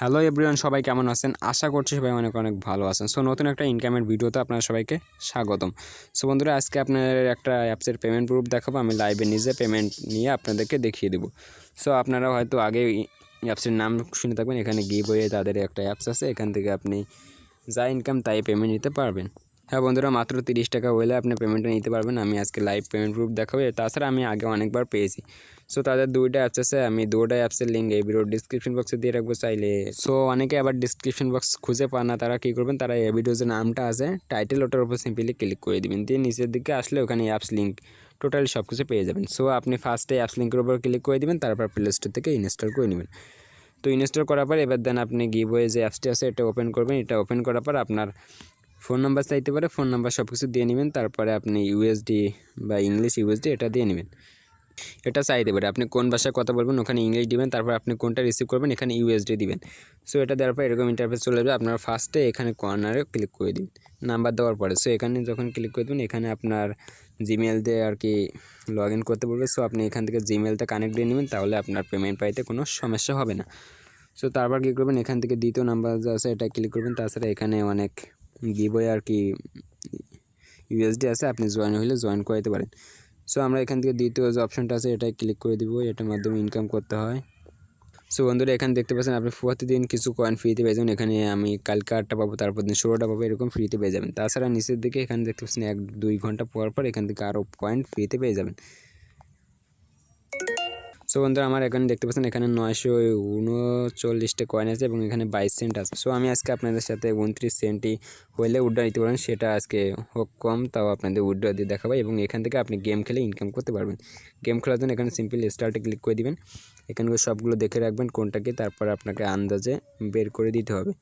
Hello everyone সবাই কেমন আছেন? আশা করছি সবাই অনেক অনেক ভালো আছেন। সো নতুন একটা ইনকামের ভিডিওতে আপনার সবাইকে স্বাগতম। সো বন্ধুরা, আজকে আপনাদের একটা অ্যাপসের পেমেন্ট প্রুফ দেখাবো। আমি লাইভে নিজে পেমেন্ট নিয়ে আপনাদেরকে দেখিয়ে দেবো। সো আপনারা হয়তো আগে অ্যাপসের নাম শুনে থাকবেন। এখানে গিয়ে হয়ে তাদের একটা অ্যাপস আছে। এখান থেকে আপনি যা ইনকাম তাই পেমেন্ট নিতে পারবেন। হ্যাঁ বন্ধুরা, মাত্র তিরিশ টাকা হলে আপনি পেমেন্টটা নিতে পারবেন। আমি আজকে লাইভ পেমেন্ট প্রুফ দেখাবো। তাছাড়া আমি আগে অনেকবার পেয়েছি। সো তাদের দুইটা অ্যাপস আছে। আমি দুটা অ্যাপসের লিঙ্ক এই ভিডিওর ডিসক্রিপশন বক্সে দিয়ে রাখব চাইলে। সো অনেকে আবার ডিসক্রিপশন বক্স খুঁজে পান না, তারা কী করবেন? তারা এই ভিডিওর যে নামটা আছে টাইটেল ওটার উপর সিম্পলি ক্লিক করে দিবেন। দিয়ে নিচের দিকে আসলে ওখানে অ্যাপস লিঙ্ক টোটালি সব কিছু পেয়ে যাবেন। সো আপনি ফার্স্টে অ্যাপস লিঙ্কের উপর ক্লিক করে দিবেন, তারপর প্লে স্টোর থেকে ইনস্টল করে নেবেন। তো ইনস্টল করার পর এবার দেন আপনি গিভওয়ে যে অ্যাপসটি আছে, এটা ওপেন করবেন। এটা ওপেন করার পর আপনার ফোন নাম্বার চাইতে পারে, ফোন নাম্বার সব কিছু দিয়ে নেবেন, তারপরে আপনি ইউএসডি বা ইংলিশ ইউএসডি এটা দিয়ে নেবেন। এটা চাইতে পারে, আপনি কোন ভাষায় কথা বলবেন ওখানে ইংলিশ দিবেন, তারপর আপনি কোনটা রিসিভ করবেন এখানে ইউএসডি দিবেন। সো এটা দেওয়ার পর এরকম ইন্টারফেস চলে যাবে আপনার ফার্স্টে এখানে কর্নারে ক্লিক করে দিন নাম্বার দেওয়ার পরে। সো এখানে যখন ক্লিক করে দেবেন, এখানে আপনার জিমেল দিয়ে আর কি লগ ইন করতে বলবে। সো আপনি এখান থেকে জিমেলটা কানেক্ট দিয়ে নেবেন, তাহলে আপনার পেমেন্ট পাইতে কোনো সমস্যা হবে না। সো তারপর কী করবেন, এখান থেকে দ্বিতীয় নাম্বার যা আছে, এটা ক্লিক করবেন, তাছাড়া এখানে অনেক গিবয়ে আর কি ইউএসডি আছে, আপনি জয়েন হলে জয়েন করাইতে পারেন। সো আমরা এখান থেকে দ্বিতীয় যে অপশনটা আছে এটাই ক্লিক করে দিব, এটার মাধ্যমে ইনকাম করতে হয়। সো বন্ধুরা, এখানে দেখতে পাচ্ছেন, আপনি প্রতিদিন কিছু কয়েন ফ্রিতে পেয়ে যাবেন। এখানে আমি কালকে আটটা পাবো, তারপর দিন ষোলোটা পাবো, এরকম ফ্রিতে পেয়ে যাবেন। তাছাড়া নিচের দিকে এখানে দেখতে পাচ্ছেন, এক দুই ঘণ্টা পর পর এখান থেকে আরও কয়েন ফ্রিতে পেয়ে যাবেন। সো বন্ধুরা, আমার এখানে দেখতে পাচ্ছেন, এখানে নয়শো উনচল্লিশটা কয়েন আছে এবং এখানে বাইশ সেন্ট আছে। সো আমি আজকে আপনাদের সাথে উনত্রিশ সেন্টই হলে উড্ডা নিতে পারেন সেটা আজকে হোক কম, তাও আপনাদের উড্ডা দিয়ে দেখাবো এবং এখান থেকে আপনি গেম খেলে ইনকাম করতে পারবেন। গেম খেলার জন্য এখানে সিম্পল স্টার্টে ক্লিক করে দিবেন। এখানে সবগুলো দেখে রাখবেন কোনটাকে, তারপর আপনাকে আন্দাজে বের করে দিতে হবে।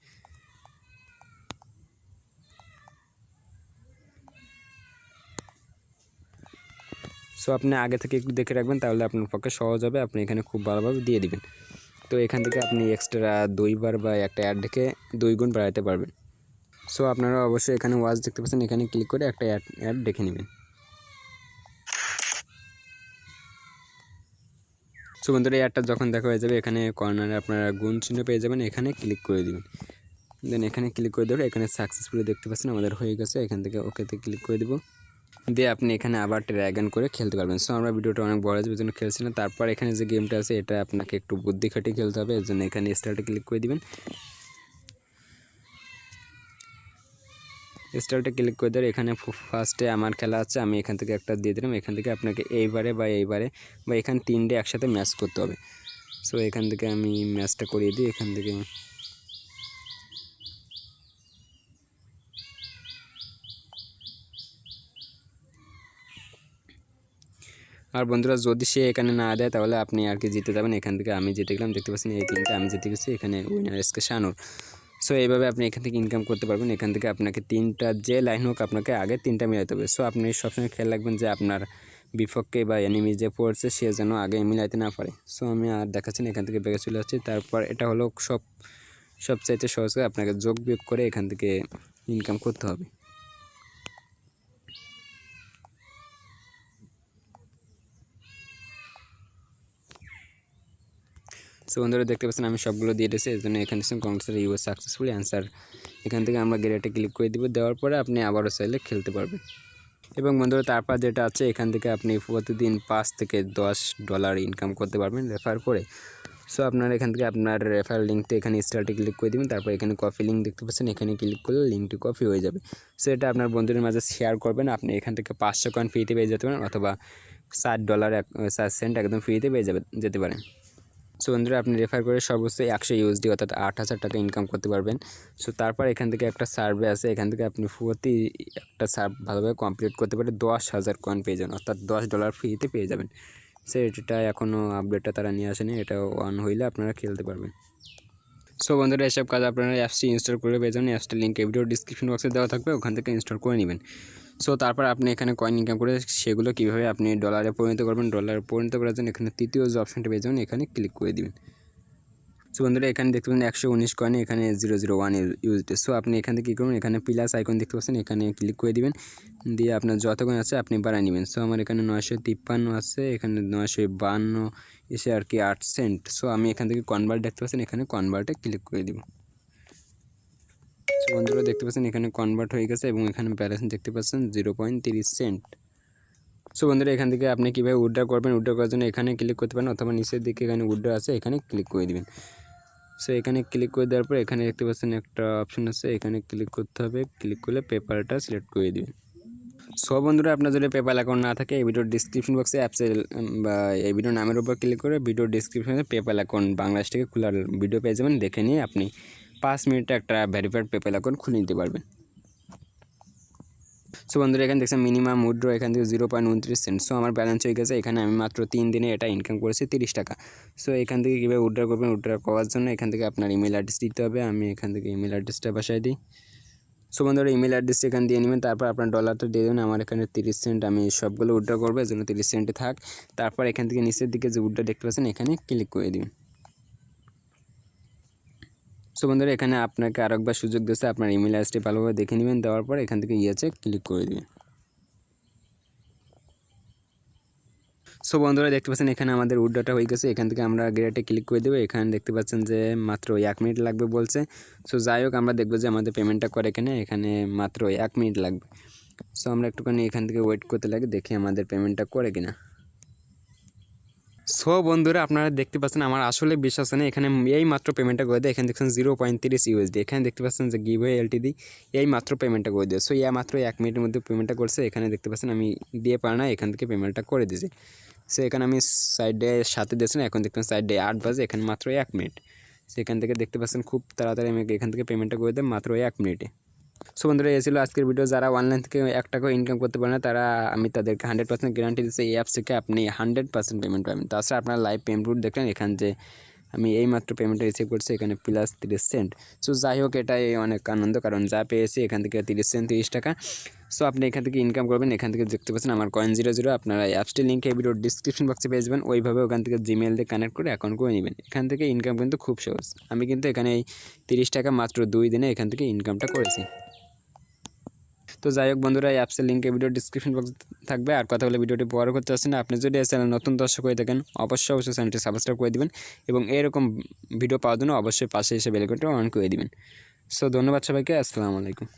সো আপনি আগে থেকে একটু দেখে রাখবেন, তাহলে আপনার পক্ষে সহজ হবে। আপনি এখানে খুব ভালোভাবে দিয়ে দিবেন। তো এখান থেকে আপনি এক্সট্রা দুইবার বা একটা অ্যাড দেখে দুই গুণ বাড়াতে পারবেন। সো আপনারা অবশ্যই এখানে ওয়াচ দেখতে পাচ্ছেন, এখানে ক্লিক করে একটা অ্যাড অ্যাড দেখে নেবেন। সো বন্ধুরা অ্যাডটা যখন দেখা হয়ে যাবে, এখানে কর্নারে আপনারা গুণ চিহ্ন পেয়ে যাবেন, এখানে ক্লিক করে দিবেন। দেন এখানে ক্লিক করে দেবেন এখানে সাকসেসফুলি দেখতে পাচ্ছেন, আমাদের হয়ে গেছে। এখান থেকে ওকেতে ক্লিক করে দেবো। দিয়ে আপনি এখানে আবার ড্র্যাগন করে খেলতে পারবেন। সো আমরা ভিডিওটা অনেক বড় যাবে জন্য তারপর এখানে যে গেমটা আছে, এটা আপনাকে একটু বুদ্ধি খাটিয়ে খেলতে হবে, এর জন্য এখানে স্টার্টে ক্লিক করে দিবেন। স্টার্টে ক্লিক করে দেওয়ার এখানে ফার্স্টে আমার খেলা আছে, আমি এখান থেকে একটা দিয়ে দিলাম। এখান থেকে আপনাকে এইবারে বা এইবারে বা এখানে তিনটে একসাথে ম্যাচ করতে হবে। সো এখান থেকে আমি ম্যাচটা করিয়ে দিই, এখান থেকে আর বন্ধুরা, যদি সে এখানে না দেয়, তাহলে আপনি আর কি জিতে যাবেন। এখান থেকে আমি জিতে গেলাম, দেখতে পাচ্ছেন এই তিনটা আমি জিতে গেছি এখানে উইনার এসকে শানুর। সো এইভাবে আপনি এখান থেকে ইনকাম করতে পারবেন। এখান থেকে আপনাকে তিনটা, যে লাইন হোক, আপনাকে আগে তিনটা মিলাতে হবে। সো আপনি সবসময় খেয়াল রাখবেন যে আপনার বিপক্ষে বা এনিমি যে পড়ছে সে যেন আগে মিলাইতে না পারে। সো আমি আর দেখাচ্ছেন এখান থেকে বেগে চলে আসছি তারপর এটা হলো সব, সবচাইতে সহজ আপনাকে যোগ বিয়োগ করে এখান থেকে ইনকাম করতে হবে। সো বন্ধুরা, দেখতে পাচ্ছেন আমি সবগুলো দিয়ে দিয়েছি। এর জন্য এখানে কংগ্রেসের ইউ সাকসেসফুলি অ্যান্সার এখান থেকে আমরা গেরেটে ক্লিক করে দিব। দেওয়ার পরে আপনি আবারও চাইলে খেলতে পারবেন। এবং বন্ধুরা, তারপর যেটা আছে, এখান থেকে আপনি প্রতিদিন পাঁচ থেকে দশ ডলার ইনকাম করতে পারবেন রেফার করে। সো আপনার এখান থেকে আপনার রেফার লিঙ্কটা এখানে স্টার্টে ক্লিক করে দেবেন। তারপর এখানে কপি লিঙ্ক দেখতে পাচ্ছেন, এখানে ক্লিক করলে লিঙ্কটি কপি হয়ে যাবে। সো এটা আপনার বন্ধুদের মাঝে শেয়ার করবেন। আপনি এখান থেকে পাঁচশো কয়েন ফ্রিতে পেয়ে যেতে পারেন অথবা ষাট ডলার এক সেন্ট একদম ফ্রিতে পেয়ে যাবে যেতে পারেন। সো বন্ধুরা, আপনি রেফার করে সর্বোচ্চ একশো ইউএসডি অর্থাৎ আট হাজার টাকা ইনকাম করতে পারবেন। সো তারপর এখান থেকে একটা সার্ভে আছে। এখান থেকে আপনি প্রতি একটা সার্ভ ভালোভাবে কমপ্লিট করতে পারে দশ হাজার কয়েন পেয়ে যাবেন। অর্থাৎ দশ ডলার ফ্রিতে পেয়ে যাবেন। সে এটা এখনও আপডেটটা তারা নিয়ে আসেনি। এটা অন হইলে আপনারা খেলতে পারবেন। সো বন্ধুরা, এসব কাজ আপনারা অ্যাপসটি ইনস্টল করে পেয়ে যাবেন। অ্যাপসটির লিঙ্ক ভিডিও ডিসক্রিপশন বক্সে দেওয়া থাকবে। ওখান থেকে ইনস্টল করে নেবেন। সো তারপর আপনি এখানে কয়েন ইনকাম করে সেগুলো কীভাবে আপনি ডলারে পরিণত করবেন? ডলারে পরিণত করার জন্য এখানে তৃতীয় যে অপশনটা পেয়ে যাবেন, এখানে ক্লিক করে দিবেন। সো বন্ধুরা, এখানে দেখতে পাচ্ছেন একশো উনিশ কয়েন এখানে zero zero one used so আপনি এখান থেকে কী করবেন? এখানে প্লাস আইকন দেখতে পাচ্ছেন, এখানে ক্লিক করে দিবেন। দিয়ে আপনার যত কয়েন আছে, আপনি বাড়াই নেবেন। সো আমার এখানে নয়শো তিপ্পান্ন আছে, এখানে নয়শো বান্ন এসে আর কি আট সেন্ট সো আমি এখান থেকে কনভার্ট দেখতে পাচ্ছেন, এখানে কনভার্টে ক্লিক করে দিব। সো বন্ধুরা দেখতে পাচ্ছেন এখানে কনভার্ট হয়ে গেছে এবং এখানে ব্যালেন্স দেখতে পাচ্ছেন জিরো পয়েন্ট তিরিশ সেন্ট সো বন্ধুরা এখান থেকে আপনি কীভাবে উইড্রা করবেন উইড্রা করার জন্য এখানে ক্লিক করতে পারেন অথবা নিচের দিকে এখানে উইড্রা আছে, এখানে ক্লিক করে দিবেন। সো এখানে ক্লিক করে দেওয়ার পর এখানে দেখতে পাচ্ছেন একটা অপশন আছে, এখানে ক্লিক করতে হবে ক্লিক করলে পেপারটা সিলেক্ট করে দিবেন। সো বন্ধুরা আপনার যদি পেপার অ্যাকাউন্ট না থাকে, এই ভিডিওর ডিসক্রিপশন বক্সে অ্যাপসের বা এই ভিডিওর নামের উপর ক্লিক করে ভিডিও ডিসক্রিপশনে পেপার অ্যাকাউন্ট বাংলাদেশ থেকে খোলার ভিডিও পেয়ে যাবেন, দেখে নিয়ে আপনি পাঁচ মিনিটে একটা ভেরিফাইড পেপার অ্যাকাউন্ট খুলে নিতে পারবেন। সো বন্ধুরা, এখানে দেখছেন মিনিমাম উইড্রো এখান থেকে জিরো পয়েন্ট উনত্রিশ সেন্ট সো আমার ব্যালেন্স হয়ে গেছে, এখানে আমি মাত্র তিন দিনে এটা ইনকাম করেছি তিরিশ টাকা। সো এখান থেকে কীভাবে উইড্রা করবেন উইড্রা করার জন্য এখান থেকে আপনার ইমেল অ্যাড্রেস দিতে হবে। আমি এখান থেকে ইমেল অ্যাড্রেসটা বসাই দিই। সো বন্ধুরা ইমেল অ্যাড্রেস এখানে দিয়ে নেবেন, তারপর আপনার ডলারটা দিয়ে দেবেন। আমার এখানে তিরিশ সেন্ট আমি সবগুলো উইড্রা করব এর জন্য তিরিশ সেন্টে থাক। তারপর এখান থেকে নিচের দিকে যে উইড্রা দেখতে পাচ্ছেন, এখানে ক্লিক করে দিন সো বন্ধুরা, এখানে আপনাকে আরেকবার সুযোগ দিচ্ছে আপনার ইমেল অ্যাড্রেসটি ভালোভাবে দেখে নেবেন, দেওয়ার পর এখান থেকে ইয়েছে ক্লিক করে দিবেন। সো বন্ধুরা, দেখতে পাচ্ছেন এখানে আমাদের উড্ডাটা হয়ে গেছে। এখান থেকে আমরা গ্রেটে ক্লিক করে দেবো। এখানে দেখতে পাচ্ছেন যে মাত্র এক মিনিট লাগবে বলছে। সো যাই হোক, আমরা দেখব যে আমাদের পেমেন্টটা করে এখানে এখানে মাত্র এক মিনিট লাগবে। সো আমরা একটুখানি এখান থেকে ওয়েট করতে লাগে, দেখি আমাদের পেমেন্টটা করে কিনা। সো বন্ধুরা, আপনারা দেখতে পাচ্ছেন আমার আসলে বিশ্বাস নেই। এখানে এই মাত্র পেমেন্টটা করে দেয়। এখানে দেখছেন জিরো পয়েন্ট তিরিশ ইউএসডি এখানে দেখতে পাচ্ছেন যে গিভ এলটিডি এই মাত্র পেমেন্টটা করে দেয়। সো এই মাত্র এক মিনিটের মধ্যে পেমেন্টটা করছে। এখানে দেখতে পাচ্ছেন আমি দিয়ে পার না, এখান থেকে পেমেন্টটা করে দিয়েছি। সো এখানে আমি সাইডে সাথে দিয়েছেন এখন দেখতেন সাইডে আট বাজে, এখানে মাত্র এক মিনিট। সেখান থেকে দেখতে পাচ্ছেন খুব তাড়াতাড়ি আমি এখান থেকে পেমেন্টটা করে দেয় মাত্র এক মিনিটে। সো বন্ধুরা ছিল আজকের ভিডিও যারা অনলাইন থেকে এক টাকাও ইনকাম করতে পারে না, তারা আমি তাদেরকে হান্ড্রেড পার্সেন্ট গ্যারান্টি দিচ্ছি, এই অ্যাপস থেকে আপনি হান্ড্রেড পার্সেন্ট পেমেন্ট পাবেন। তাছাড়া আপনার লাইভ পেমেন্ট রুট দেখলেন, এখান যে আমি এই মাত্র পেমেন্টটা রিসিভ করছি, এখানে প্লাস তিরিশ সেন্ট সো যাই হোক, এটাই অনেক আনন্দ, কারণ যা পেয়েছি, এখান থেকে তিরিশ সেন্ট তিরিশ টাকা। সো আপনি এখান থেকে ইনকাম করবেন, এখান থেকে দেখতে পাচ্ছেন আমার কয়েন জিরো জিরো আপনারা অ্যাপসটি লিঙ্ক এই ভিডিওর ডিসক্রিপশন বক্সে পেয়ে যাবেন। ওইভাবে ওখান থেকে জিমেল দিয়ে কানেক্ট করে অ্যাকাউন্ট করে নেবেন। এখান থেকে ইনকাম কিন্তু খুব সহজ। আমি কিন্তু এখানে এই তিরিশ টাকা মাত্র দুই দিনে এখান থেকে ইনকামটা করেছি। তো যাই হোক বন্ধুরা, এই অ্যাপসের লিঙ্কে ভিডিও ডিসক্রিপশন বক্স থাকবে। আর কথা বলে ভিডিওটি বড় করতে আসছেন আপনি যদি এই চ্যানেল নতুন দর্শক হয়ে থাকেন, অবশ্যই অবশ্যই চ্যানেলটি সাবস্ক্রাইব করে দেবেন এবং এরকম ভিডিও পাওয়ার জন্য অবশ্যই পাশে এসে বেলকনটা অন করে দেবেন। সো ধন্যবাদ সবাইকে। আসসালামু আলাইকুম।